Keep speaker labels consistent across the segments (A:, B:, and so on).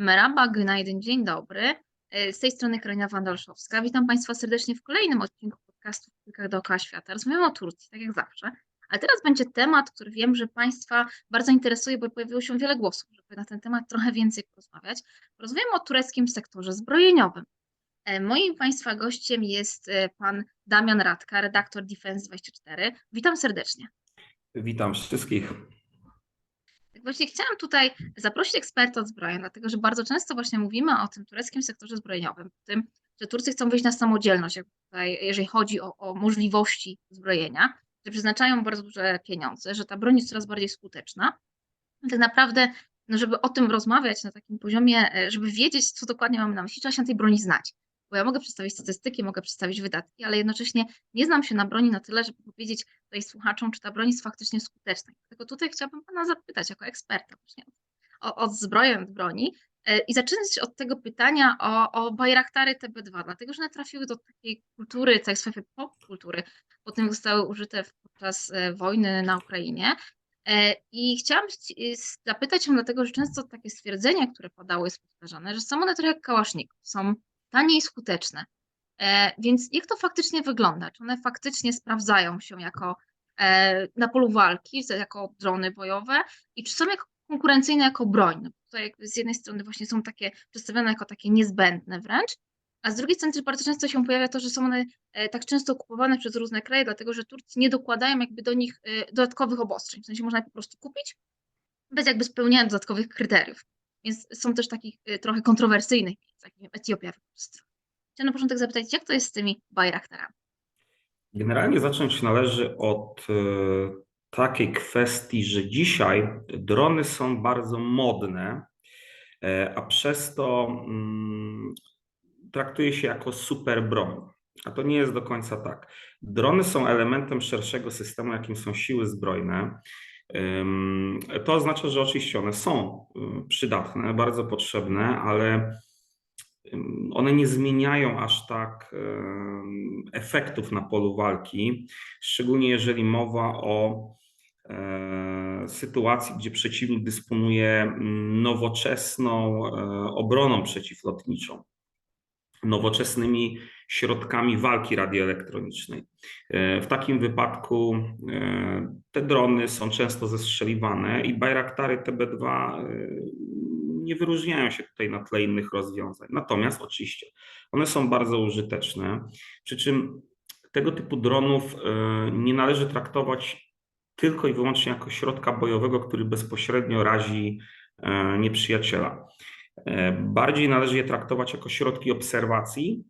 A: Merhaba, günaydın, dzień dobry. E, Z tej strony Karolina Wandolszowska. Witam Państwa serdecznie w kolejnym odcinku podcastu w Kilkach dookoła świata. Rozmawiamy o Turcji, tak jak zawsze. Ale teraz będzie temat, który wiem, że Państwa bardzo interesuje, bo pojawiło się wiele głosów, żeby na ten temat trochę więcej porozmawiać. Rozmawiamy o tureckim sektorze zbrojeniowym. E, Moim Państwa gościem jest e, pan Damian Radka, redaktor Defense24. Witam serdecznie.
B: Witam wszystkich.
A: Właśnie chciałam tutaj zaprosić eksperta od zbrojeń, dlatego że bardzo często właśnie mówimy o tym tureckim sektorze zbrojeniowym, o tym, że Turcy chcą wyjść na samodzielność, tutaj, jeżeli chodzi o, o możliwości zbrojenia, że przeznaczają bardzo duże pieniądze, że ta broń jest coraz bardziej skuteczna. Tak naprawdę, no żeby o tym rozmawiać na takim poziomie, e, żeby wiedzieć, co dokładnie mamy na myśli, trzeba się tej broni znać. Bo ja mogę przedstawić statystyki, mogę przedstawić wydatki, ale jednocześnie nie znam się na broni na tyle, żeby powiedzieć tutaj słuchaczom, czy ta broń jest faktycznie skuteczna. Dlatego tutaj chciałabym Pana zapytać jako eksperta właśnie o, od zbrojeń, od broni e, i zaczynać od tego pytania o, o Bajraktary TB2, dlatego że one trafiły do takiej kultury, tej swojej popkultury, po tym jak zostały użyte podczas e, wojny na Ukrainie. E, I chciałam ci- zapytać się dlatego, że często takie stwierdzenia, które padały, jest powtarzane, że są one trochę jak kałaszników, są tanie i skuteczne. E, Więc jak to faktycznie wygląda? Czy one faktycznie sprawdzają się jako e, na polu walki, jako drony bojowe i czy są jako konkurencyjne jako broń? No, tutaj z jednej strony właśnie są takie przedstawione jako takie niezbędne wręcz, a z drugiej strony bardzo często się pojawia to, że są one e, tak często kupowane przez różne kraje, dlatego że Turcy nie dokładają jakby do nich dodatkowych obostrzeń. W sensie można je po prostu kupić bez jakby spełniania dodatkowych kryteriów. Więc są też takich e, trochę kontrowersyjnych miejsc, jak Etiopia. Chciałam na początek zapytać, jak to jest z tymi Bajraktarami?
B: Generalnie zacząć należy od e, takiej kwestii, że dzisiaj drony są bardzo modne, e, a przez to mm, traktuje się jako super broń. A to nie jest do końca tak. Drony są elementem szerszego systemu, jakim są siły zbrojne. To oznacza, że oczywiście one są przydatne, bardzo potrzebne, ale one nie zmieniają aż tak efektów na polu walki, szczególnie jeżeli mowa o e, sytuacji, gdzie przeciwnik dysponuje nowoczesną e, obroną przeciwlotniczą, nowoczesnymi środkami walki radioelektronicznej. E, W takim wypadku e, te drony są często zestrzeliwane i Bayraktary TB2 e, nie wyróżniają się tutaj na tle innych rozwiązań. Natomiast oczywiście one są bardzo użyteczne, przy czym tego typu dronów nie należy traktować tylko i wyłącznie jako środka bojowego, który bezpośrednio razi nieprzyjaciela. Bardziej należy je traktować jako środki obserwacji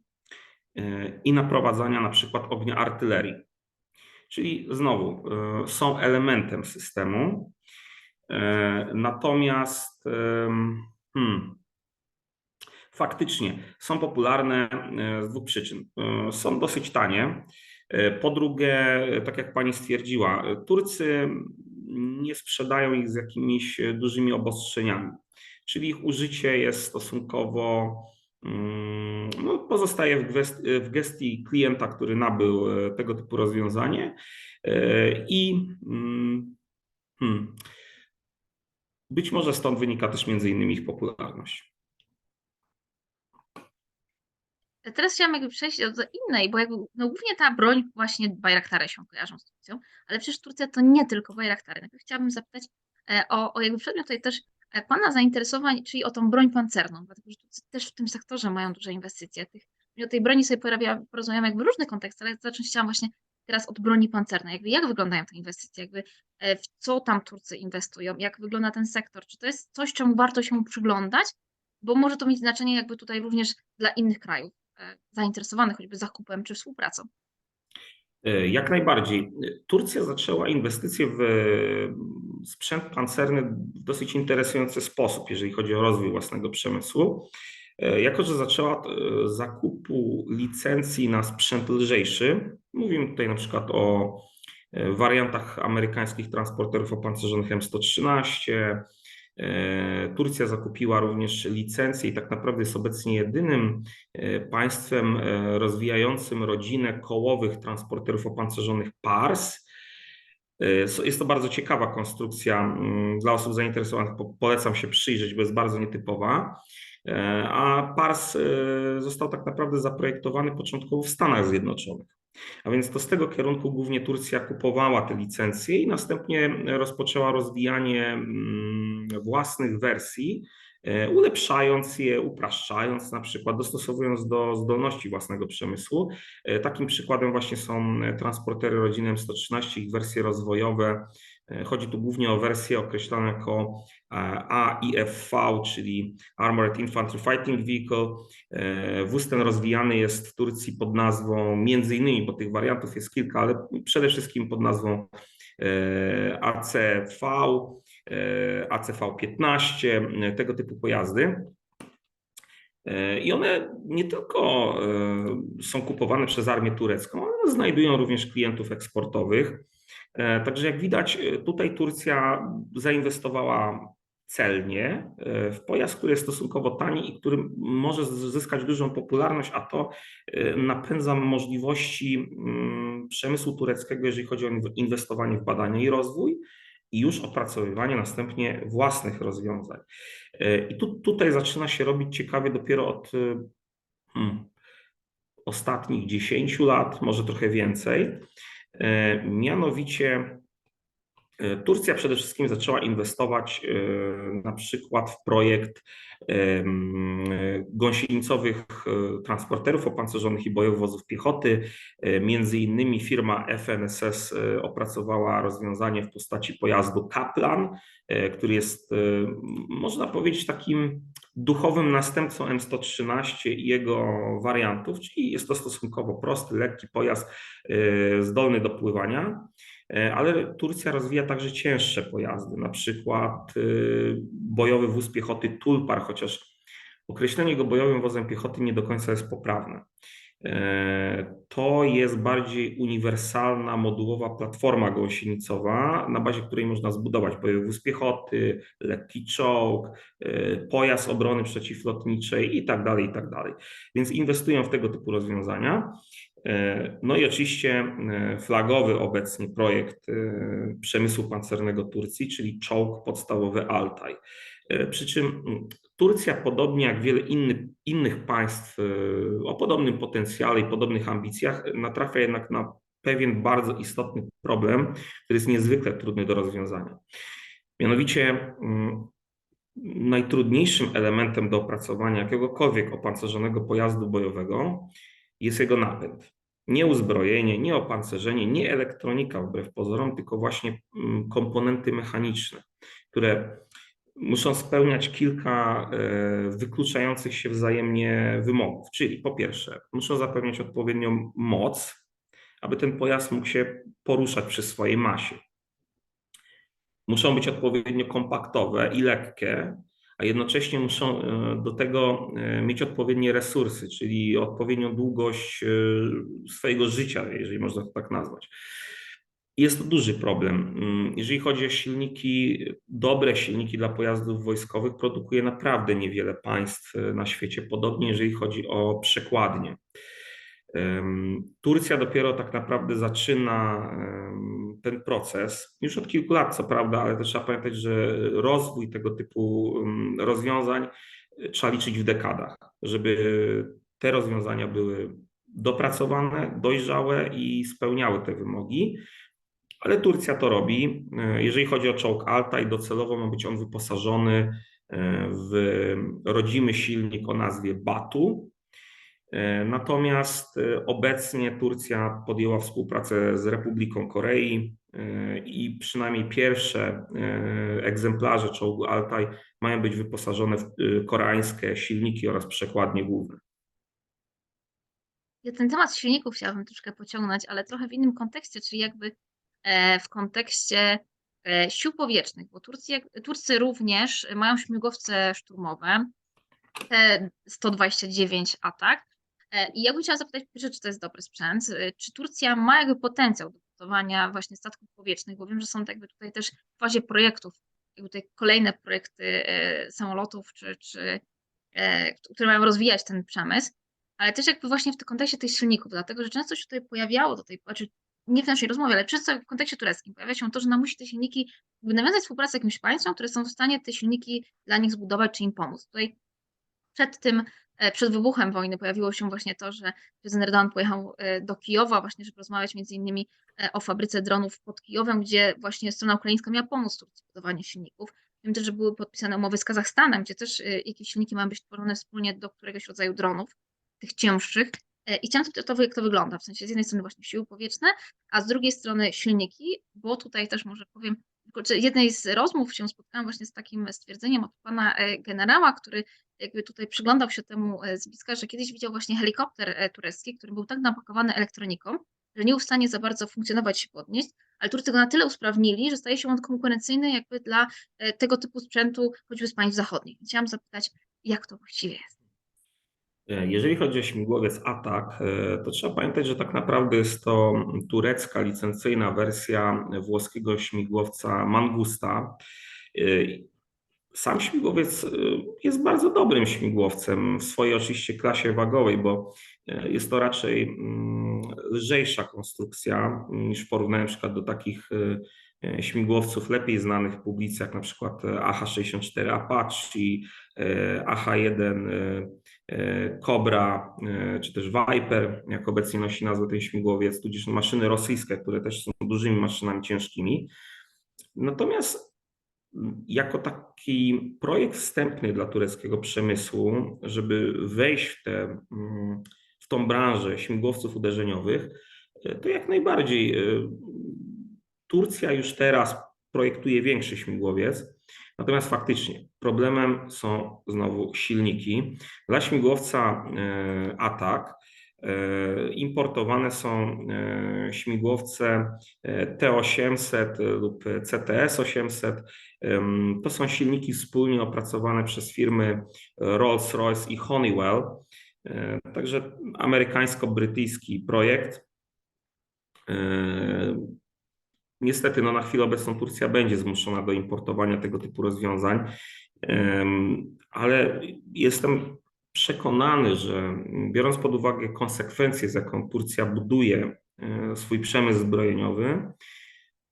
B: i naprowadzania na przykład ognia artylerii. Czyli znowu e, są elementem systemu, e, natomiast hmm, faktycznie są popularne e, z dwóch przyczyn. E, Są dosyć tanie. E, Po drugie, e, tak jak pani stwierdziła, e, Turcy nie sprzedają ich z jakimiś e, dużymi obostrzeniami, czyli ich użycie jest stosunkowo no, pozostaje w, gestii klienta, który nabył e, tego typu rozwiązanie E, i mm, hmm, być może stąd wynika też między innymi ich popularność.
A: Teraz chciałam jakby przejść do innej, bo jakby, no głównie ta broń właśnie Bajraktary się kojarzą z Turcją, ale przecież Turcja to nie tylko Bajraktary. Najpierw chciałabym zapytać e, o, o jakby przedmiot tutaj też Pana zainteresowań, czyli o tą broń pancerną, dlatego że też w tym sektorze mają duże inwestycje. Tych, o tej broni sobie porozmawiamy jakby w różnych kontekstach, ale zacząć chciałam właśnie teraz od broni pancernej. Jakby jak wyglądają te inwestycje, jakby e, w co tam Turcy inwestują, jak wygląda ten sektor, czy to jest coś, czemu warto się przyglądać, bo może to mieć znaczenie jakby tutaj również dla innych krajów e, zainteresowanych choćby zakupem czy współpracą.
B: E, Jak najbardziej. Turcja zaczęła inwestycje w sprzęt pancerny w dosyć interesujący sposób, jeżeli chodzi o rozwój własnego przemysłu. E, Jako, że zaczęła e, zakupu licencji na sprzęt lżejszy, mówimy tutaj na przykład o wariantach amerykańskich transporterów opancerzonych M113. E, Turcja zakupiła również licencję i tak naprawdę jest obecnie jedynym e, państwem e, rozwijającym rodzinę kołowych transporterów opancerzonych PARS. Jest to bardzo ciekawa konstrukcja. mm, Dla osób zainteresowanych po- polecam się przyjrzeć, bo jest bardzo nietypowa. A Pars został tak naprawdę zaprojektowany początkowo w Stanach Zjednoczonych. A więc to z tego kierunku głównie Turcja kupowała te licencje i następnie rozpoczęła rozwijanie mm, własnych wersji, e, ulepszając je, upraszczając, na przykład dostosowując do zdolności własnego przemysłu. E, Takim przykładem właśnie są transportery rodziny M113, ich wersje rozwojowe. E, Chodzi tu głównie o wersje określane jako e, AIFV, czyli Armored Infantry Fighting Vehicle. E, Wóz ten rozwijany jest w Turcji pod nazwą, między innymi, bo tych wariantów jest kilka, ale przede wszystkim pod nazwą ACV, e, ACV-15, e, tego typu pojazdy. I one nie tylko są kupowane przez armię turecką, ale znajdują również klientów eksportowych. E, Także jak widać, e, tutaj Turcja zainwestowała celnie e, w pojazd, który jest stosunkowo tani i który może zyskać dużą popularność, a to napędza możliwości mm, przemysłu tureckiego, jeżeli chodzi o inwestowanie w badania i rozwój i już opracowywanie następnie własnych rozwiązań. I tu, tutaj zaczyna się robić ciekawie dopiero od hmm, ostatnich 10 lat, może trochę więcej. E, Mianowicie Turcja przede wszystkim zaczęła inwestować e, na przykład w projekt gąsienicowych e, transporterów opancerzonych i bojowych wozów piechoty. E, Między innymi firma FNSS e, opracowała rozwiązanie w postaci pojazdu Kaplan, e, który jest, e, można powiedzieć, takim duchowym następcą M113 i jego wariantów, czyli jest to stosunkowo prosty, lekki pojazd e, zdolny do pływania. E, Ale Turcja rozwija także cięższe pojazdy, na przykład y, bojowy wóz piechoty Tulpar, chociaż określenie go bojowym wozem piechoty nie do końca jest poprawne. E, To jest bardziej uniwersalna, modułowa platforma gąsienicowa, na bazie której można zbudować bojowy wóz piechoty, lekki czołg, e, pojazd obrony przeciwlotniczej i tak tak. Więc inwestują w tego typu rozwiązania. E, No i oczywiście e, flagowy obecnie projekt e, przemysłu pancernego Turcji, czyli czołg podstawowy Altaj. Przy czym Turcja, podobnie jak wiele inny, innych państw o podobnym potencjale i podobnych ambicjach, natrafia jednak na pewien bardzo istotny problem, który jest niezwykle trudny do rozwiązania. Mianowicie najtrudniejszym elementem do opracowania jakiegokolwiek opancerzonego pojazdu bojowego jest jego napęd. Nie uzbrojenie, nie opancerzenie, nie elektronika wbrew pozorom, tylko właśnie mm, komponenty mechaniczne, które muszą spełniać kilka e, wykluczających się wzajemnie wymogów. Czyli po pierwsze, muszą zapewniać odpowiednią moc, aby ten pojazd mógł się poruszać przy swojej masie. Muszą być odpowiednio kompaktowe i lekkie, a jednocześnie muszą e, do tego e, mieć odpowiednie resursy, czyli odpowiednią długość e, swojego życia, jeżeli można to tak nazwać. Jest to duży problem. Mm, Jeżeli chodzi o silniki, dobre silniki dla pojazdów wojskowych produkuje naprawdę niewiele państw na świecie, podobnie jeżeli chodzi o przekładnie. Turcja dopiero tak naprawdę zaczyna ten proces, już od kilku lat, co prawda, ale też trzeba pamiętać, że rozwój tego typu rozwiązań e, trzeba liczyć w dekadach, żeby te rozwiązania były dopracowane, dojrzałe i spełniały te wymogi. Ale Turcja to robi. E, Jeżeli chodzi o czołg Altaj, docelowo ma być on wyposażony e, w rodzimy silnik o nazwie Batu. E, Natomiast e, obecnie Turcja podjęła współpracę z Republiką Korei e, i przynajmniej pierwsze egzemplarze czołgu Altaj mają być wyposażone w koreańskie silniki oraz przekładnie główne.
A: Ja ten temat silników chciałabym troszkę pociągnąć, ale trochę w innym kontekście, czyli jakby w kontekście sił powietrznych, bo Turcja, Turcy również mają śmigłowce szturmowe, T-129 Atak. E, I ja bym chciała zapytać, czy to jest dobry sprzęt, e, czy Turcja ma jakby potencjał do budowania właśnie statków powietrznych, bo wiem, że są jakby tutaj też w fazie projektów, jakby tutaj kolejne projekty e, samolotów, czy, czy, które mają rozwijać ten przemysł. Ale też jakby właśnie w kontekście tych silników, dlatego że często się tutaj pojawiało do tej pory, czy nie w naszej rozmowie, ale często w kontekście tureckim pojawia się to, że nam musi te silniki, nawiązać współpracę z jakimś państwem, które są w stanie te silniki dla nich zbudować czy im pomóc. Tutaj przed tym, e, przed wybuchem wojny pojawiło się właśnie to, że prezydent Erdogan pojechał e, do Kijowa właśnie, żeby rozmawiać między innymi e, o fabryce dronów pod Kijowem, gdzie właśnie strona ukraińska miała pomóc w budowaniu silników. Wiem też, że były podpisane umowy z Kazachstanem, gdzie też jakieś silniki mają być tworzone wspólnie do któregoś rodzaju dronów, tych cięższych. I chciałam zapytać o to, jak to wygląda, w sensie z jednej strony właśnie siły powietrzne, a z drugiej strony silniki, bo tutaj też może powiem, jednej z rozmów się spotkałam właśnie z takim stwierdzeniem od pana generała, który jakby tutaj przyglądał się temu z bliska, że kiedyś widział właśnie helikopter turecki, który był tak napakowany elektroniką, że nie był w stanie za bardzo funkcjonować się podnieść, ale Turcy go na tyle usprawnili, że staje się on konkurencyjny jakby dla tego typu sprzętu, choćby z państw zachodnich. Chciałam zapytać, jak to właściwie jest?
B: Jeżeli chodzi o śmigłowiec Atak, to trzeba pamiętać, że tak naprawdę jest to turecka licencyjna wersja włoskiego śmigłowca Mangusta. Sam śmigłowiec jest bardzo dobrym śmigłowcem w swojej oczywiście klasie wagowej, bo jest to raczej mm, lżejsza konstrukcja niż w porównaniu na przykład do takich śmigłowców lepiej znanych w publicy, jak na przykład AH-64 Apache, AH-1 Cobra, czy też Viper, jak obecnie nosi nazwę ten śmigłowiec, tudzież maszyny rosyjskie, które też są dużymi maszynami ciężkimi. Natomiast jako taki projekt wstępny dla tureckiego przemysłu, żeby wejść w, te, w tą branżę śmigłowców uderzeniowych, to jak najbardziej Turcja już teraz projektuje większy śmigłowiec, natomiast faktycznie problemem są znowu silniki. Dla śmigłowca e, Atak e, importowane są e, śmigłowce T800 lub CTS 800. To są silniki wspólnie opracowane przez firmy Rolls-Royce i Honeywell. Także amerykańsko-brytyjski projekt. Niestety, no na chwilę obecną Turcja będzie zmuszona do importowania tego typu rozwiązań, ale jestem przekonany, że biorąc pod uwagę konsekwencje, z jaką Turcja buduje e, swój przemysł zbrojeniowy,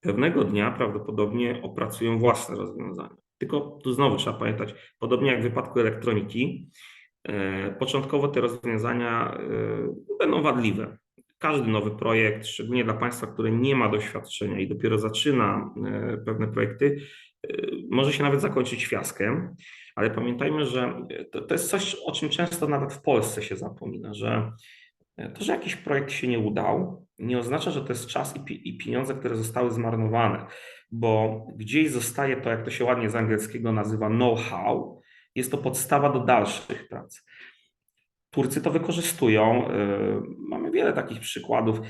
B: pewnego dnia prawdopodobnie opracują własne rozwiązania. Tylko tu znowu trzeba pamiętać, podobnie jak w wypadku elektroniki, e, początkowo te rozwiązania e, będą wadliwe każdy nowy projekt, szczególnie dla państwa, które nie ma doświadczenia i dopiero zaczyna pewne projekty, może się nawet zakończyć fiaskiem, ale pamiętajmy, że to, to jest coś, o czym często nawet w Polsce się zapomina, że to, że jakiś projekt się nie udał, nie oznacza, że to jest czas i, pi i pieniądze, które zostały zmarnowane, bo gdzieś zostaje to, jak to się ładnie z angielskiego nazywa, know-how, jest to podstawa do dalszych prac. Turcy to wykorzystują. Y, mamy wiele takich przykładów.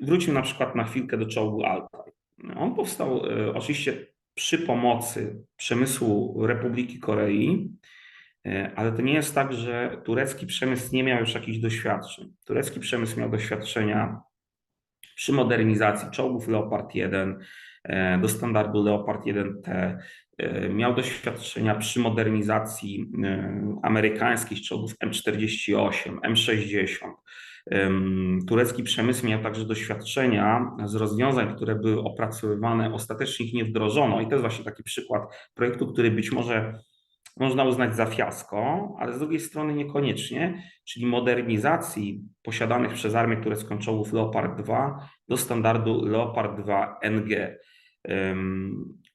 B: Wróćmy na przykład na chwilkę do czołgu Altaj. On powstał y, oczywiście przy pomocy przemysłu Republiki Korei, y, ale to nie jest tak, że turecki przemysł nie miał już jakichś doświadczeń. Turecki przemysł miał doświadczenia przy modernizacji czołgów Leopard 1 do standardu Leopard 1T, E, miał doświadczenia przy modernizacji e, amerykańskich czołgów M48, M60. Turecki przemysł miał także doświadczenia z rozwiązań, które były opracowywane, ostatecznie ich nie wdrożono. I to jest właśnie taki przykład projektu, który być może można uznać za fiasko, ale z drugiej strony niekoniecznie, czyli modernizacji posiadanych przez armię turecką czołgów Leopard 2 do standardu Leopard 2 NG.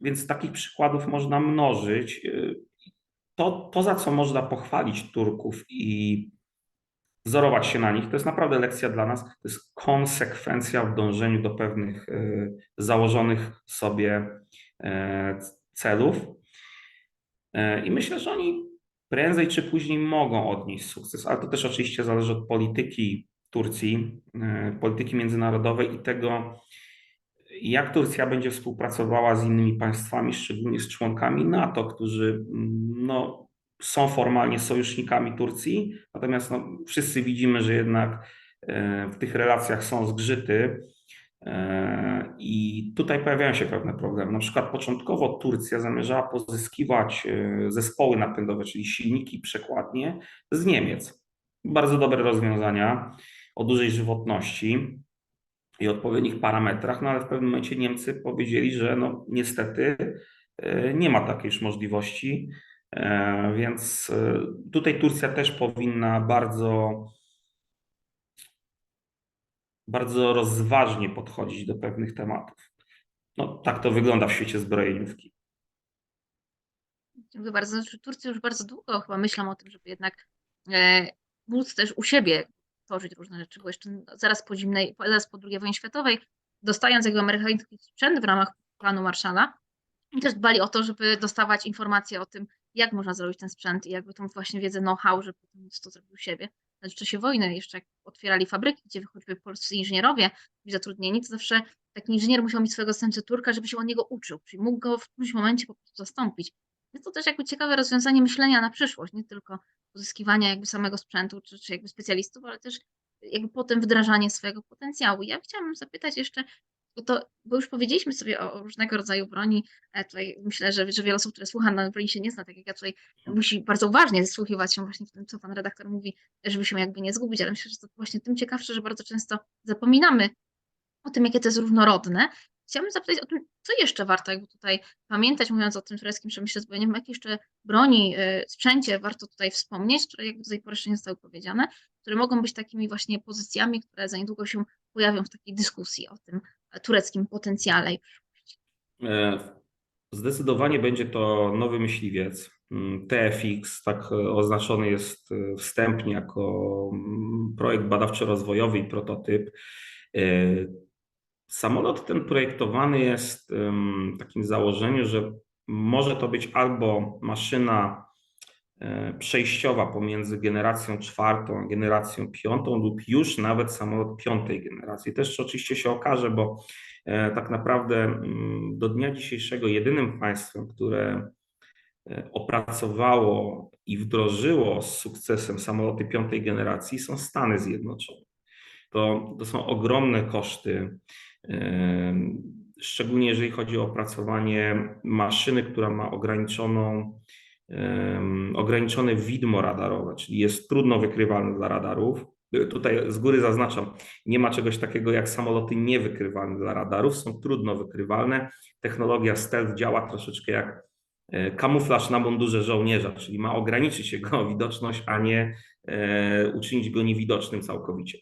B: Więc takich przykładów można mnożyć. To, to, za co można pochwalić Turków i wzorować się na nich, to jest naprawdę lekcja dla nas. To jest konsekwencja w dążeniu do pewnych e, założonych sobie e, celów. E, I myślę, że oni prędzej czy później mogą odnieść sukces, ale to też oczywiście zależy od polityki Turcji, polityki międzynarodowej i tego, jak Turcja będzie współpracowała z innymi państwami, szczególnie z członkami NATO, którzy no, są formalnie sojusznikami Turcji, natomiast no, wszyscy widzimy, że jednak e, w tych relacjach są zgrzyty. E, I tutaj pojawiają się pewne problemy. Na przykład początkowo Turcja zamierzała pozyskiwać e, zespoły napędowe, czyli silniki przekładnie z Niemiec. Bardzo dobre rozwiązania o dużej żywotności. i odpowiednich parametrach, no ale w pewnym momencie Niemcy powiedzieli, że no niestety nie ma takiej już możliwości, więc e, tutaj Turcja też powinna bardzo bardzo rozważnie podchodzić do pewnych tematów. No, tak to wygląda w świecie zbrojeniówki.
A: Dziękuję bardzo. Znaczy, Turcy już bardzo długo chyba myślą o tym, żeby jednak e, móc też u siebie tworzyć różne rzeczy, bo jeszcze zaraz po zimnej, zaraz po II wojnie światowej, dostając jakby amerykański sprzęt w ramach planu Marszala, też dbali o to, żeby dostawać informacje o tym, jak można zrobić ten sprzęt i jakby tą właśnie wiedzę know-how, żeby móc to zrobić u siebie. Nawet w czasie wojny jeszcze jak otwierali fabryki, gdzie choćby polscy inżynierowie byli zatrudnieni, to zawsze taki inżynier musiał mieć swojego zastępcę Turka, żeby się od niego uczył, czyli mógł go w którymś momencie po prostu zastąpić. Jest to też jakby ciekawe rozwiązanie myślenia na przyszłość, nie tylko pozyskiwania jakby samego sprzętu czy, czy jakby specjalistów, ale też jakby potem wdrażanie swojego potencjału. Ja chciałabym zapytać jeszcze, bo, to, bo już powiedzieliśmy sobie o, różnego rodzaju broni. E, tutaj myślę, że, że wiele osób, które słucha na broni się nie zna, tak jak ja tutaj, musi bardzo uważnie zasłuchiwać się właśnie w tym, co pan redaktor mówi, żeby się jakby nie zgubić, ale myślę, że to właśnie tym ciekawsze, że bardzo często zapominamy o tym, jakie to jest różnorodne. Chciałabym zapytać o tym, co jeszcze warto jakby tutaj pamiętać, mówiąc o tym tureckim przemyśle zbrojeniowym, jakie jeszcze broni, y, sprzęcie warto tutaj wspomnieć, które jakby do tej pory jeszcze nie zostały powiedziane, które mogą być takimi właśnie pozycjami, które za niedługo się pojawią w takiej dyskusji o tym tureckim potencjale.
B: E, zdecydowanie będzie to nowy myśliwiec. Mm, TFX, tak oznaczony jest e, wstępnie jako mm, projekt badawczo-rozwojowy i prototyp. E, Samolot ten projektowany jest w takim założeniu, że może to być albo maszyna e, przejściowa pomiędzy generacją czwartą a generacją piątą, lub już nawet samolot piątej generacji. Też oczywiście się okaże, bo e, tak naprawdę mm, do dnia dzisiejszego jedynym państwem, które e, opracowało i wdrożyło z sukcesem samoloty piątej generacji są Stany Zjednoczone. To, to są ogromne koszty szczególnie jeżeli chodzi o opracowanie maszyny, która ma ograniczoną, ograniczone widmo radarowe, czyli jest trudno wykrywalny dla radarów. Tutaj z góry zaznaczam, nie ma czegoś takiego jak samoloty niewykrywalne dla radarów, są trudno wykrywalne. Technologia stealth działa troszeczkę jak e, kamuflaż na mundurze żołnierza, czyli ma ograniczyć jego widoczność, a nie e, uczynić go niewidocznym całkowicie.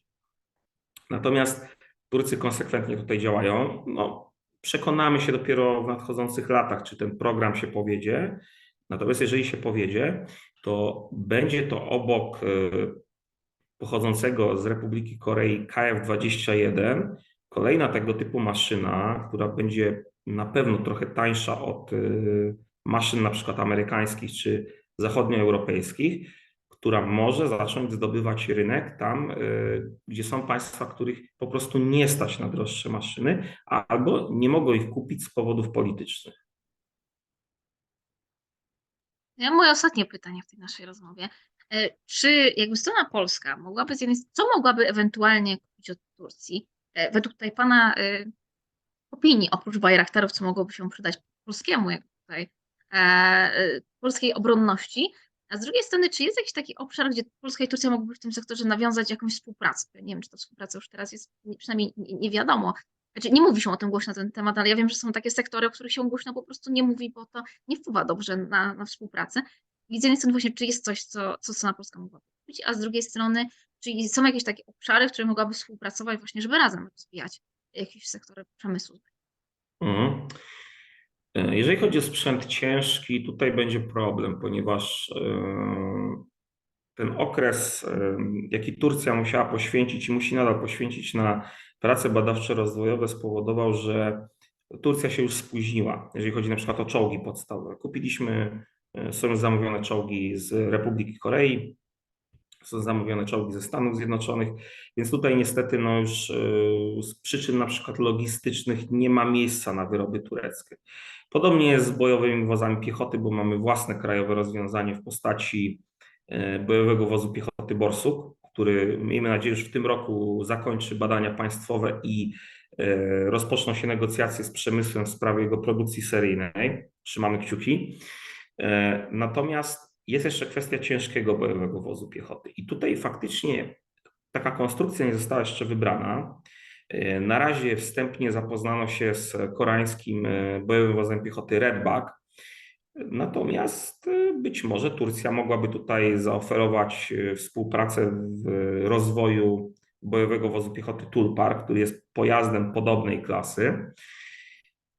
B: Natomiast Turcy konsekwentnie tutaj działają. No, przekonamy się dopiero w nadchodzących latach, czy ten program się powiedzie. Natomiast jeżeli się powiedzie, to będzie to obok e, pochodzącego z Republiki Korei KF-21 kolejna tego typu maszyna, która będzie na pewno trochę tańsza od e, maszyn na przykład amerykańskich czy zachodnioeuropejskich, która może zacząć zdobywać rynek tam, y, gdzie są państwa, których po prostu nie stać na droższe maszyny, albo nie mogą ich kupić z powodów politycznych.
A: Ja moje ostatnie pytanie w tej naszej rozmowie. E, czy jakby strona polska mogłaby z jednej co mogłaby ewentualnie kupić od Turcji? E, według tutaj Pana e, opinii, oprócz Bajraktarów, co mogłoby się przydać polskiemu, jak tutaj, polskiej obronności, a z drugiej strony, czy jest jakiś taki obszar, gdzie Polska i Turcja mogłyby w tym sektorze nawiązać jakąś współpracę? Nie wiem, czy ta współpraca już teraz jest, przynajmniej nie, nie wiadomo. Znaczy, nie mówi się o tym głośno na ten temat, ale ja wiem, że są takie sektory, o których się głośno po prostu nie mówi, bo to nie wpływa dobrze na, na współpracę. I z jednej strony właśnie, czy jest coś, co, co strona polska mogłaby robić, a z drugiej strony, czy są jakieś takie obszary, w których mogłaby współpracować właśnie, żeby razem rozwijać jakieś sektory przemysłu. Mhm.
B: E, jeżeli chodzi o sprzęt ciężki, tutaj będzie problem, ponieważ e, ten okres, e, jaki Turcja musiała poświęcić i musi nadal poświęcić na prace badawczo-rozwojowe, spowodował, że Turcja się już spóźniła, jeżeli chodzi na przykład o czołgi podstawowe. Kupiliśmy, są zamówione czołgi z Republiki Korei, są zamówione czołgi ze Stanów Zjednoczonych, więc tutaj niestety no już z przyczyn na przykład logistycznych nie ma miejsca na wyroby tureckie. Podobnie jest z bojowymi wozami piechoty, bo mamy własne krajowe rozwiązanie w postaci e, bojowego wozu piechoty Borsuk, który miejmy nadzieję, że w tym roku zakończy badania państwowe i e, rozpoczną się negocjacje z przemysłem w sprawie jego produkcji seryjnej. Trzymamy kciuki. E, natomiast jest jeszcze kwestia ciężkiego bojowego wozu piechoty. I tutaj faktycznie taka konstrukcja nie została jeszcze wybrana. E, Na razie wstępnie zapoznano się z koreańskim bojowym wozem piechoty Redback. Natomiast e, być może Turcja mogłaby tutaj zaoferować e, współpracę w rozwoju bojowego wozu piechoty Tulpar, który jest pojazdem podobnej klasy.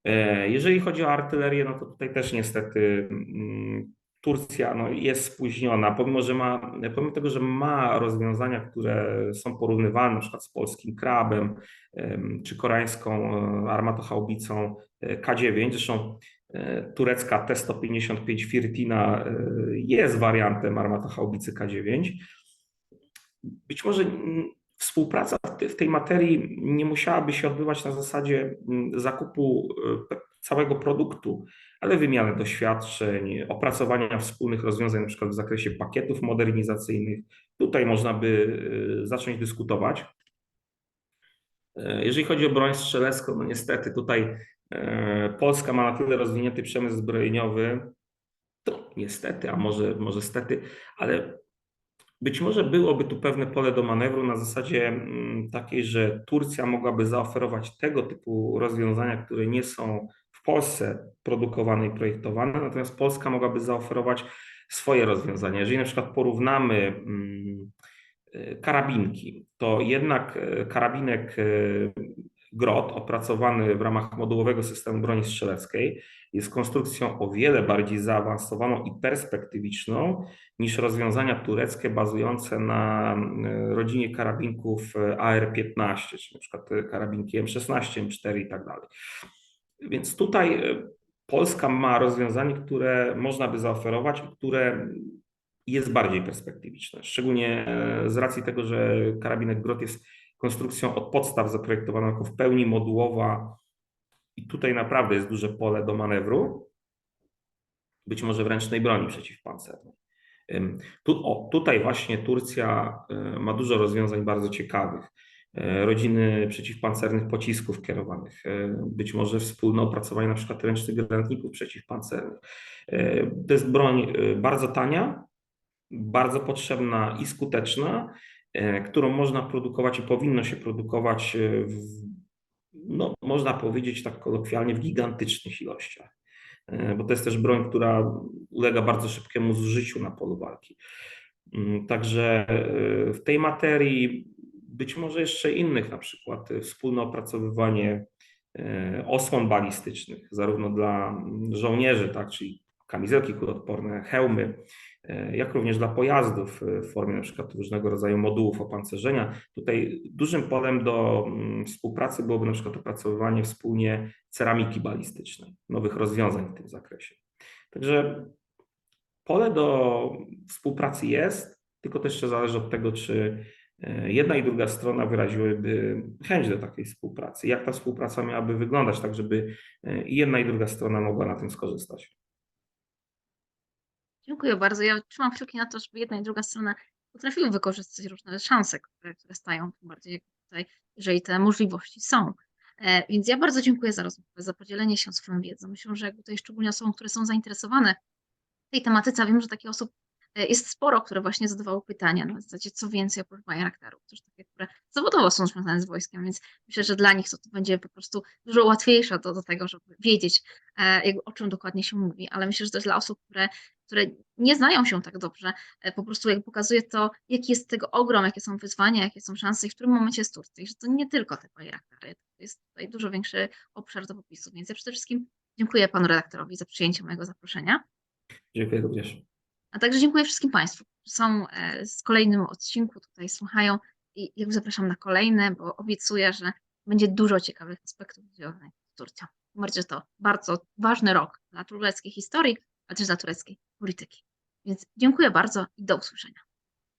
B: E, Jeżeli chodzi o artylerię, no to tutaj też niestety mm, Turcja no, jest spóźniona, pomimo, że ma, pomimo tego, że ma rozwiązania, które są porównywalne przykład z polskim krabem em, czy koreańską e, armatochaubicą e, K9. Zresztą turecka T-155 Firtina e, jest wariantem armatochaubicy K9. Być może mm, współpraca w te- w tej materii nie musiałaby się odbywać na zasadzie mm, zakupu e, całego produktu, ale wymiany doświadczeń, opracowania wspólnych rozwiązań, na przykład w zakresie pakietów modernizacyjnych. Tutaj można by e, zacząć dyskutować. E, Jeżeli chodzi o broń strzelecką, no niestety tutaj e, Polska ma na tyle rozwinięty przemysł zbrojeniowy, to niestety, a może, może stety, ale być może byłoby tu pewne pole do manewru na zasadzie mm, takiej, że Turcja mogłaby zaoferować tego typu rozwiązania, które nie są w Polsce produkowane i projektowane, natomiast Polska mogłaby zaoferować swoje rozwiązania. Jeżeli na przykład porównamy mm, y, karabinki, to jednak y, karabinek Grot opracowany w ramach modułowego systemu broni strzeleckiej jest konstrukcją o wiele bardziej zaawansowaną i perspektywiczną niż rozwiązania tureckie bazujące na e, rodzinie karabinków e, AR-15, czy na przykład e, karabinki M16, M4 i tak dalej. Więc tutaj e, Polska ma rozwiązanie, które można by zaoferować, które jest bardziej perspektywiczne, szczególnie e, z racji tego, że karabinek Grot jest konstrukcją od podstaw zaprojektowaną jako w pełni modułowa i tutaj naprawdę jest duże pole do manewru, być może w ręcznej broni przeciwpancernej. Tu, o, tutaj właśnie Turcja y, ma dużo rozwiązań bardzo ciekawych. Y, Rodziny przeciwpancernych pocisków kierowanych, y, być może wspólne opracowanie na przykład ręcznych granatników przeciwpancernych. To jest broń bardzo tania, bardzo potrzebna i skuteczna, którą można produkować i powinno się produkować y, w, no, można powiedzieć tak kolokwialnie, w gigantycznych ilościach e, bo to jest też broń, która ulega bardzo szybkiemu zużyciu na polu walki. Mm, Także e, w tej materii być może jeszcze innych, na przykład e, wspólne opracowywanie e, osłon balistycznych, zarówno dla mm, żołnierzy, tak, czyli kamizelki kuloodporne, hełmy, e, jak również dla pojazdów e, w formie przykład różnego rodzaju modułów opancerzenia. Tutaj dużym polem do mm, współpracy byłoby przykład opracowywanie wspólnie ceramiki balistycznej, nowych rozwiązań w tym zakresie. Także pole do współpracy jest, tylko to jeszcze zależy od tego, czy e, jedna i druga strona wyraziłyby chęć do takiej współpracy. Jak ta współpraca miałaby wyglądać, tak żeby e, i jedna i druga strona mogła na tym skorzystać.
A: Dziękuję bardzo. Ja trzymam kciuki na to, żeby jedna i druga strona potrafiły wykorzystać różne szanse, które, które stają, tym bardziej tutaj, jeżeli te możliwości są. E, Więc ja bardzo dziękuję za rozmowę, za podzielenie się swoją wiedzą. Myślę, że jakby tutaj szczególnie osobom, które są zainteresowane tej tematyce, a wiem, że takich osób jest sporo, które właśnie zadawały pytania na zasadzie, co więcej oprócz bajeraktarów, też takie, które zawodowo są związane z wojskiem, więc myślę, że dla nich to, to będzie po prostu dużo łatwiejsze do, do tego, żeby wiedzieć, e, jakby, o czym dokładnie się mówi, ale myślę, że też dla osób, które, które nie znają się tak dobrze, e, po prostu jak pokazuje to, jaki jest tego ogrom, jakie są wyzwania, jakie są szanse i w którym momencie jest Turcja, i że to nie tylko te bajeraktary, to jest tutaj dużo większy obszar do popisu, więc ja przede wszystkim dziękuję panu redaktorowi za przyjęcie mojego zaproszenia.
B: Dziękuję również.
A: A także dziękuję wszystkim Państwu, którzy są e, z kolejnym odcinku tutaj, słuchają i jak zapraszam na kolejne, bo obiecuję, że będzie dużo ciekawych aspektów związanych z Turcją. Tym bardziej, że to bardzo ważny rok dla tureckiej historii, ale też dla tureckiej polityki. Więc dziękuję bardzo i do usłyszenia.